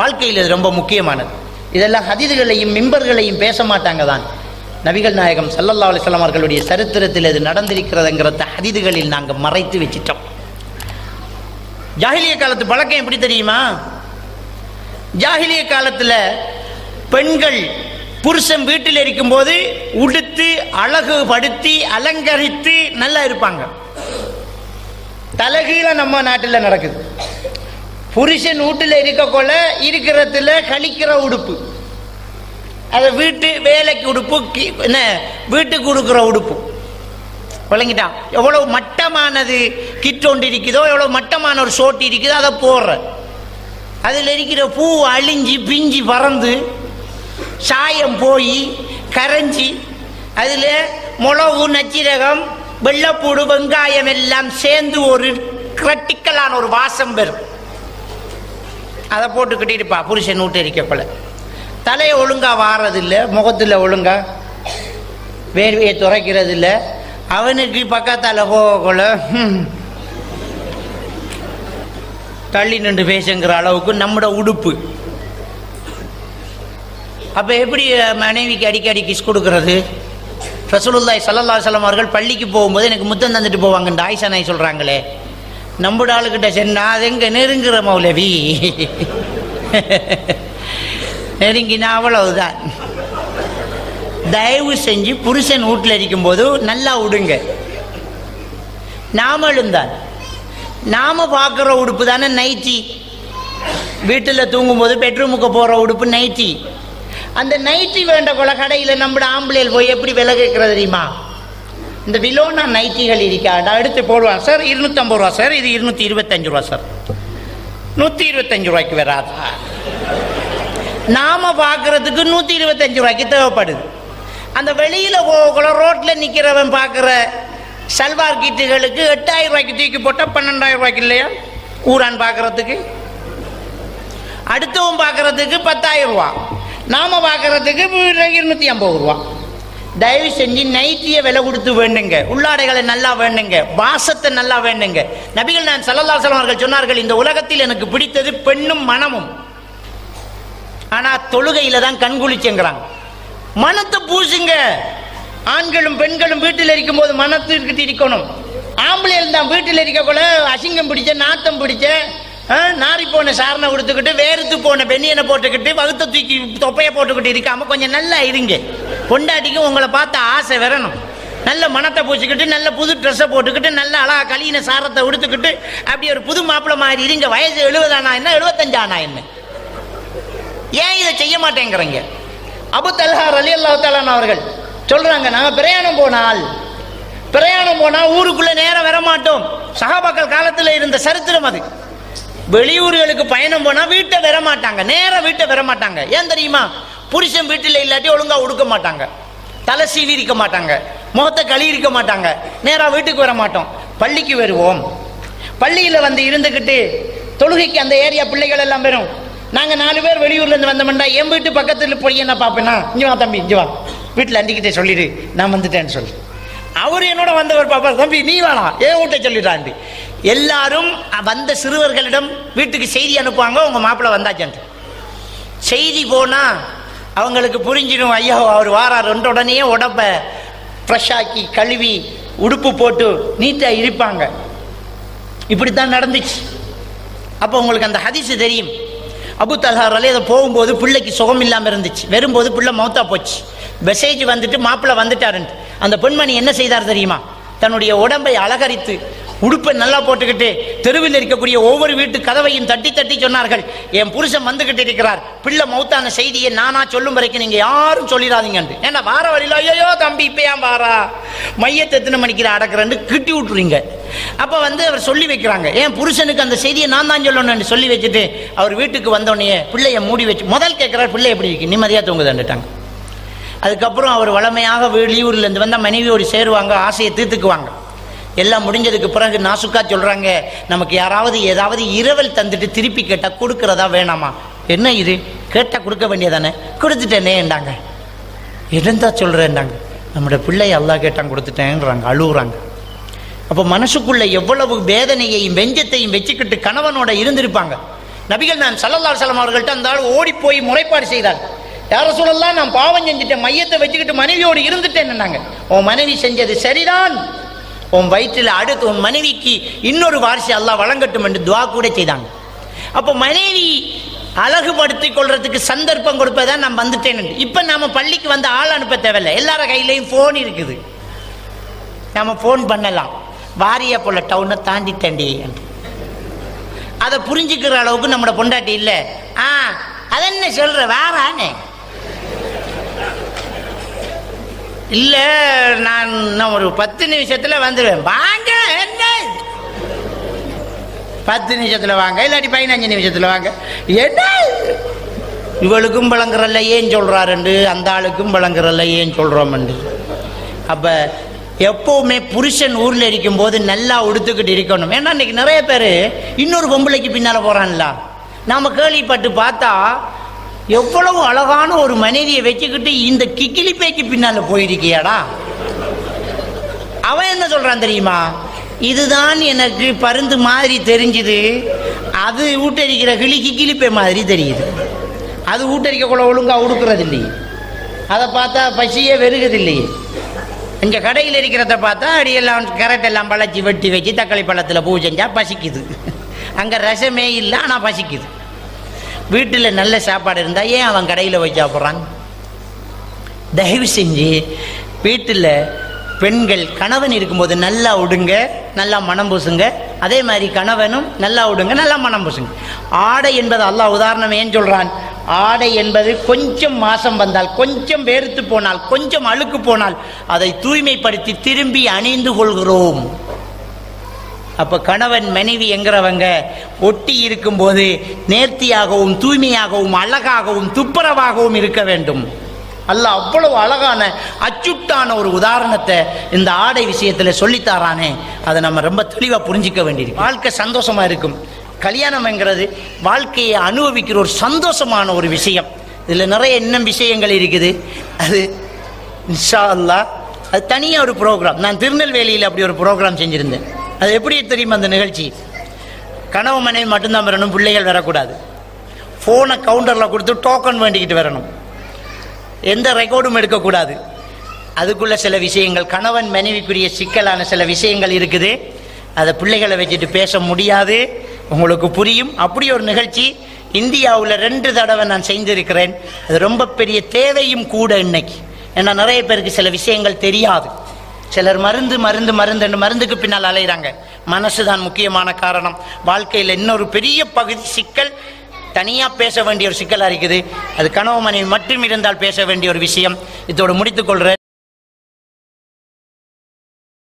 வாழ்க்கையில் இது ரொம்ப முக்கியமானது. இதெல்லாம் ஹதீதுகளையும் மிம்பர்களையும் பேச மாட்டாங்க தான். நபிகள் நாயகம் சல்லல்லா அலிஸ்லாம் அவர்களுடைய சரித்திரத்தில் இது நடந்திருக்கிறதுங்கிறத ஹதீதுகளில் நாங்கள் மறைத்து வச்சிட்டோம். ஜாஹிலிய காலத்து பழக்கம் எப்படி தெரியுமா? ஜாகிலிய காலத்தில் பெண்கள் புருஷன் வீட்டில் இருக்கும்போது உடுத்து அழகுபடுத்தி அலங்கரித்து நல்லா இருப்பாங்க. தலைகீழ நம்ம நாட்டில் நடக்குது. புருஷன் வீட்டில் இருக்கக்குள்ள இருக்கிறதுல கழிக்கிற உடுப்பு. அது வீட்டு வேலைக்கு உடுப்பு கி- என்ன வீட்டுக்கு கொடுக்குற உடுப்பு. விளங்கிட்டான். எவ்வளவு மட்டமானது கிட்டொண்டு இருக்குதோ எவ்வளவு மட்டமான ஒரு சோட்டி இருக்குதோ அதை போடுற. அதில் இருக்கிற பூ அழிஞ்சி பிஞ்சி பறந்து சாயம் போய் கரைஞ்சி அதில் மிளகு நச்சீரகம் வெள்ளைப்பூடு வெங்காயம் எல்லாம் சேர்ந்து ஒரு கிரட்டிக்கலான ஒரு வாசம் பெறும் அதை போட்டு கட்டிட்டுப்பா. புருஷன் நூட்டு இருக்கக்குள்ள தலையை ஒழுங்கா வாரதில்லை முகத்தில் ஒழுங்கா வேர்வையை துறைக்கிறது இல்லை அவனுக்கு பக்கத்தால் போகக்குள்ள தள்ளி நின்று பேசுங்கிற அளவுக்கு நம்மட உடுப்பு. அப்போ எப்படி மனைவிக்கு அடிக்கடி கிஸ் கொடுக்கறது? ரசூலுல்லாஹி சல்லல்லா சலம் அவர்கள் பள்ளிக்கு போகும்போது எனக்கு முத்தம் தந்துட்டு போவாங்க இந்த ஆயிஷா நாய் சொல்கிறாங்களே நம்மட ஆளுகிட்ட சென்னா அது எங்கே நெருங்குற மௌலவி? நெருங்கினா அவ்வளவுதான். தயவு செஞ்சு புருஷன் வீட்டில் இருக்கும்போது நல்லா விடுங்க நாமளும் தான் நாம பார்க்குற உடுப்பு தானே நைட்டி. வீட்டில் தூங்கும்போது பெட்ரூமுக்கு போகிற உடுப்பு நைட்டி. அந்த நைட்டி வேண்ட கொலை கடையில் நம்மளோட ஆம்பளையில் போய் எப்படி விலை கேட்குறது தெரியுமா? இந்த விலோனா நைட்டிகள் இருக்காடா எடுத்து போடுவான் சார் இருநூத்தம்பது ரூபா சார் இது இருநூத்தி இருபத்தஞ்சு ரூபா சார். நூற்றி இருபத்தஞ்சு ரூபாய்க்கு வராதா. நாம பார்க்கறதுக்கு நூற்றி இருபத்தஞ்சு ரூபாய்க்கு தேவைப்படுது. அந்த வெளியில் போகக்குள்ள ரோட்டில் நிற்கிறவன் பார்க்குற சல்வார் கீட்டுகளுக்கு எட்டாயிரம் ரூபாய்க்கு தூக்கி போட்டால் பன்னெண்டாயிரம் ரூபாய்க்கு இல்லையா? ஊரான் பார்க்கறதுக்கு. அடுத்தவன் பார்க்குறதுக்கு பத்தாயிரம் ரூபா. நாம பார்க்குறதுக்கு இருநூத்தி ஐம்பது ரூபா. தயவு செஞ்சு நைட்டியை விலை கொடுத்து வேண்டுங்க. உள்ளாடைகளை நல்லா வேண்டுங்க. வாசத்தை நல்லா வேண்டுங்க. நபிகள் நான் சல்லல்லா அவர்கள் சொன்னார்கள் இந்த உலகத்தில் எனக்கு பிடித்தது பெண்ணும் மனமும் ஆனா தொழுகையில தான் கண்குளிச்சுங்கிறாங்க மனத்தை பூசுங்க. ஆண்களும் பெண்களும் வீட்டில் இருக்கும் போது மனத்திற்கு இருக்கணும். ஆம்பளையில் தான் வீட்டில் இருக்கக்குள்ள அசிங்கம் பிடிச்ச நாத்தம் பிடிச்ச ஆ, போன சாரணை கொடுத்துக்கிட்டு வேறுத்து போன பெண்ணியனை போட்டுக்கிட்டு வகுத்த தூக்கி தொப்பையை போட்டுக்கிட்டு இருக்காம கொஞ்சம் நல்லா இருங்க. பொண்டாட்டிக்கு உங்களை பார்த்த ஆசை வரணும். நல்ல மனத்தை பூச்சிக்கிட்டு நல்ல புது ட்ரெஸ்ஸை போட்டுக்கிட்டு நல்ல அழகா கலியின சாரத்தை உடுத்துக்கிட்டு அப்படி ஒரு புது மாப்பிள்ளை மாதிரி இருங்க. வயசு எழுபதானா என்ன? எழுபத்தஞ்சானா என்ன? ஏன் இதை செய்ய மாட்டேங்கிறீங்க? அபு தல்ஹார் அலி அல்லாஹ் அவர்கள் சொல்றாங்க நாங்கள் பிரயாணம் போனால் பிரயாணம் போனால் ஊருக்குள்ளே நேரம் வர மாட்டோம் சகாபாக்கள் காலத்தில் இருந்த சரித்திரம் அது. வெளியூர்களுக்கு பயணம் போனால் வீட்டை வர மாட்டாங்க நேரம் வீட்டை வர மாட்டாங்க ஏன் தெரியுமா? புருஷன் வீட்டில் இல்லாட்டி ஒழுங்காக உடுக்க மாட்டாங்க. தலை சீவி இருக்க மாட்டாங்க. முகத்தை கழுவி இருக்க மாட்டாங்க. நேராக வீட்டுக்கு வர மாட்டோம். பள்ளிக்கு வருவோம். பள்ளியில் வந்து இருந்துக்கிட்டு தொழுகைக்கு அந்த ஏரியா பிள்ளைகள் எல்லாம் வரும். நாங்கள் நாலு பேர் வெளியூர்லேருந்து வந்தோம்னா என் வீட்டு பக்கத்தில் போய் என்ன பார்ப்பேன்னா இங்கே வா தம்பி இங்கே வா. வீட்டில் அண்டிக்கிட்டே சொல்லிடு நான் வந்துட்டேன்னு சொல்லி. அவர் என்னோட வந்தவர் பாப்பா தம்பி நீ வேணாம் ஏன் வீட்டை சொல்லிட்டாண்டி எல்லாரும் வந்த சிறுவர்களிடம் வீட்டுக்கு செய்தி அனுப்புவாங்க உங்கள் மாப்பிள்ளை வந்தாச்சு செய்தி போனால் அவங்களுக்கு புரிஞ்சிடும் ஐயோ அவர் வாரார். ரெண்டு உடனே உடம்ப ஃப்ரெஷ்ஷாக்கி கழுவி உடுப்பு போட்டு நீட்டாக இருப்பாங்க இப்படித்தான் நடந்துச்சு. அப்போ உங்களுக்கு அந்த ஹதிசு தெரியும். அபு தல்ஹார் அதை போகும்போது பிள்ளைக்கு சுகம் இல்லாமல் இருந்துச்சு. வரும்போது பிள்ளை மௌத்தா போச்சு. மெசேஜ் வந்துட்டு மாப்பிள்ளை வந்துட்டாருன்ட்டு. அந்த பெண்மணி என்ன செய்தார் தெரியுமா? தன்னுடைய உடம்பை அலங்கரித்து உடுப்பை நல்லா போட்டுக்கிட்டு தெருவில் இருக்கக்கூடிய ஒவ்வொரு வீட்டு கதவையும் தட்டி தட்டி சொன்னார்கள். என் புருஷன் வந்துகிட்டு இருக்கிறார். பிள்ளை மௌத்தான செய்தியை நானா சொல்லும் வரைக்கும் நீங்க யாரும் சொல்லிடாதீங்கன்ட்டு ஏன்னா வார வழியில ஐயோ தம்பி இப்ப ஏன் வாரா? மையத்தை எத்தனை மணிக்கு அடக்கிறேன்னு கிட்டி விட்டுறீங்க. அப்ப வந்து அவர் சொல்லி வைக்கிறாங்க. ஏன் புருஷனுக்கு அந்த செய்தியை நான் தான் சொல்லணும்னு சொல்லி வச்சுட்டு அவர் வீட்டுக்கு வந்தோடனே பிள்ளையை மூடி வச்சு முதல் கேட்கிறார் பிள்ளை எப்படி இருக்கு? நிம்மதியாக தூங்குதுன்னுட்டாங்க அதுக்கப்புறம் அவர் வளமையாக வெளியூர்லேருந்து வந்தால் மனைவியோடு சேருவாங்க ஆசையை தீர்த்துக்குவாங்க. எல்லாம் முடிஞ்சதுக்கு பிறகு நாசுக்கா சொல்கிறாங்க நமக்கு யாராவது ஏதாவது இரவல் தந்துட்டு திருப்பி கேட்டால் கொடுக்கறதா வேணாமா? என்ன இது? கேட்டால் கொடுக்க வேண்டியதானே? கொடுத்துட்டேனேண்டாங்க இருந்தால் சொல்கிறேன்டாங்க நம்முடைய பிள்ளை அல்லாஹ் கேட்டான் கொடுத்துட்டேங்கிறாங்க அழுகுறாங்க அப்போ மனசுக்குள்ளே எவ்வளவு வேதனையையும் வெஞ்சத்தையும் வச்சுக்கிட்டு கணவனோட இருந்திருப்பாங்க. நபிகள் நான் சல்லல்லா சலம் அவர்கள்ட்ட அந்த ஆள் ஓடி போய் முறைப்பாடு செய்தார். யார சொல்லலாம் நான் பாவம் செஞ்சுட்டேன் மையத்தை வச்சுக்கிட்டு மனைவியோடு இருந்துட்டேன் உன் மனைவி செஞ்சது சரிதான். உன் வயிற்றில் அடுத்து உன் மனைவிக்கு இன்னொரு வாரிசு அல்லாஹ் வழங்கட்டும் என்று துவா கூட செய்தாங்க. அப்போ மனைவி அழகுபடுத்திக் கொள்றதுக்கு சந்தர்ப்பம் கொடுப்பதான் நான் வந்துட்டேன் இப்போ நாம பள்ளிக்கு வந்து ஆள் அனுப்ப தேவையில்லை. எல்லார கையிலையும் ஃபோன் இருக்குது. நாம ஃபோன் பண்ணலாம். வாரிய போல டவுனை தாண்டி தாண்டி அதை புரிஞ்சுக்கிற அளவுக்கு நம்மளோட பொண்டாட்டி இல்லை. ஆ அதென்ன சொல்ற? வேறானே இல்ல நான் நான் ஒரு பத்து நிமிஷத்துல வந்துடுவேன் வாங்க என்ன? பத்து நிமிஷத்துல வாங்க இல்லாட்டி பதினஞ்சு நிமிஷத்துல வாங்க. என்ன? இவளுக்கும் பழங்குறல்ல ஏன் சொல்றாருண்டு அந்த ஆளுக்கும் பழங்குறல்ல ஏன் சொல்றோம்ண்டு அப்ப எப்பவுமே புருஷன் ஊர்ல இருக்கும்போது நல்லா உடுத்துக்கிட்டு இருக்கணும். ஏன்னா இன்னைக்கு நிறைய பேர் இன்னொரு பொம்பளைக்கு பின்னால போறான்ல. நாம கேள்விப்பட்டு பார்த்தா எவ்வளவு அழகான ஒரு மனைவியை வச்சுக்கிட்டு இந்த கிக்கிலிப்பேக்கு பின்னால போயிருக்கியாடா? அவன் என்ன சொல்றான் தெரியுமா? இதுதான் எனக்கு பருந்து மாதிரி தெரிஞ்சுது. அது ஊட்டரிக்கிற கிளி கிளிப்பை மாதிரி தெரியுது. அது ஊட்டரிக்க கூட ஒழுங்கா உடுக்கிறது இல்லையே அதை பார்த்தா பசியே வெறுகுது இல்லையே இங்கே கடையில் இருக்கிறத பார்த்தா அடியெல்லாம் கரெக்ட் எல்லாம் பழச்சி வெட்டி வச்சு தக்காளி பழத்தில் பூ செஞ்சால் பசிக்குது. அங்கே ரசமே இல்லை ஆனால் பசிக்குது. வீட்டில் நல்ல சாப்பாடு இருந்தால் ஏன் அவன் கடையில் போய் சாப்பிட்றான்? தயவு செஞ்சு வீட்டில் பெண்கள் கணவன் இருக்கும்போது நல்லா உடுங்க நல்லா மனம் பூசுங்க. அதே மாதிரி கணவனும் நல்லா உடுங்க நல்லா மனம் பூசுங்க. ஆடை என்பது அல்லாஹ் உதாரணம் ஏன் சொல்கிறான் ஆடை என்பது கொஞ்சம் மாசம் வந்தால் கொஞ்சம் வேர்த்து போனால் கொஞ்சம் அழுக்கு போனால் அதை தூய்மைப்படுத்தி திரும்பி அணிந்து கொள்கிறோம். அப்போ கணவன் மனைவி என்கிறவங்க ஒட்டி இருக்கும்போது நேர்த்தியாகவும் தூய்மையாகவும் அழகாகவும் துப்புரவாகவும் இருக்க வேண்டும். அல்லாஹ் அவ்வளவு அழகான அச்சுட்டான ஒரு உதாரணத்தை இந்த ஆடை விஷயத்தில் சொல்லித்தாரானே. அதை நம்ம ரொம்ப தெளிவாக புரிஞ்சிக்க வேண்டியிருக்கு. வாழ்க்கை சந்தோஷமாக இருக்கும். கல்யாணம்ங்கிறது வாழ்க்கையை அனுபவிக்கிற ஒரு சந்தோஷமான ஒரு விஷயம். இதில் நிறைய இன்னும் விஷயங்கள் இருக்குது. அது இன்ஷா அல்லாஹ் அது தனியாக ஒரு ப்ரோக்ராம் நான் திருநெல்வேலியில் அப்படி ஒரு ப்ரோக்ராம் செஞ்சுருந்தேன். அது எப்படி தெரியும் அந்த நிகழ்ச்சி? கனவு மனைவி மட்டும்தான் வரணும் பிள்ளைகள் வரக்கூடாது. ஃபோனை கவுண்டரில் கொடுத்து டோக்கன் வேண்டிக்கிட்டு வரணும். எந்த ரெக்கார்டும் எடுக்கக்கூடாது. அதுக்குள்ள சில விஷயங்கள் கணவன் மனைவிக்குரிய சிக்கலான சில விஷயங்கள் இருக்குது. அதை பிள்ளைகளை வச்சுட்டு பேச முடியாது. உங்களுக்கு புரியும். அப்படி ஒரு நிகழ்ச்சி இந்தியாவில் ரெண்டு தடவை நான் செஞ்சிருக்கிறேன் அது ரொம்ப பெரிய தேவையும் கூட இன்னைக்கு. ஏன்னா நிறைய பேருக்கு சில விஷயங்கள் தெரியாது. சிலர் மருந்து மருந்து மருந்து மருந்துக்கு பின்னால் அலைகிறாங்க மனசு தான் முக்கியமான காரணம். வாழ்க்கையில் இன்னொரு பெரிய பகுதி சிக்கல். தனியாக பேச வேண்டிய ஒரு சிக்கலாக இருக்குது. அது கணவன் மனைவி மட்டும் இருந்தால் பேச வேண்டிய ஒரு விஷயம். இதோடு முடித்துக்கொள்கிறேன்